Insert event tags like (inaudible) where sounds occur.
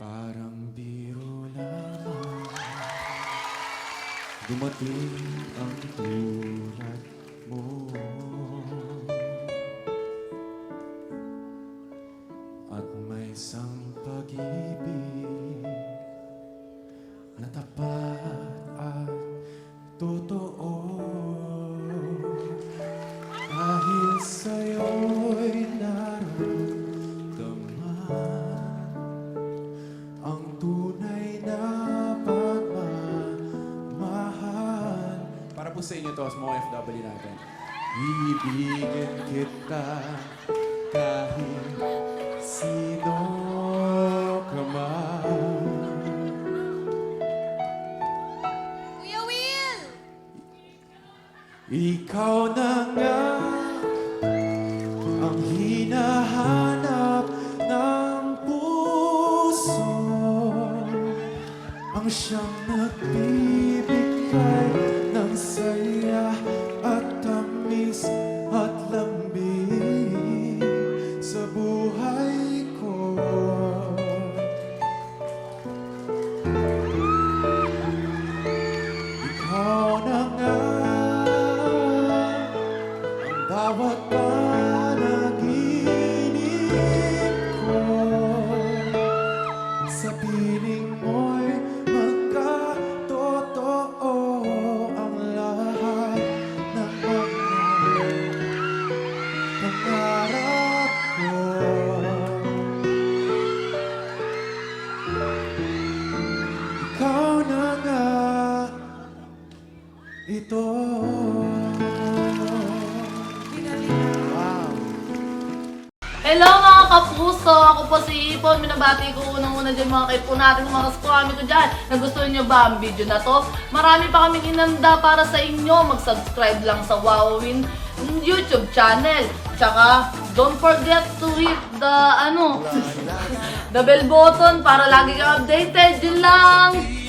Parang biro lamang Dumating ang tulad mo. At may isang pag-ibig Po sa inyo to, sa mga OFW natin. Ibigin kita kahit sino ka man. Kuya Will! Ikaw na nga ang hinahanap ng puso Ang siyang nagbibigay ng saya at at lambing sa buhay na nga ang bawat panaginip Ikaw na nga ito. Wow. Hello mga kapuso! Ako po si Ipon. Minabati ko unang-una dyan mga kaipo natin, mga kaskwami ko dyan. Nagustuhan nyo ba ang video na to? Marami pa kaming inanda para sa inyo. Mag-subscribe lang sa Wowin YouTube channel. Tsaka, don't forget to hit the, ano, (laughs) the bell button para lagi ka updated. Yun lang!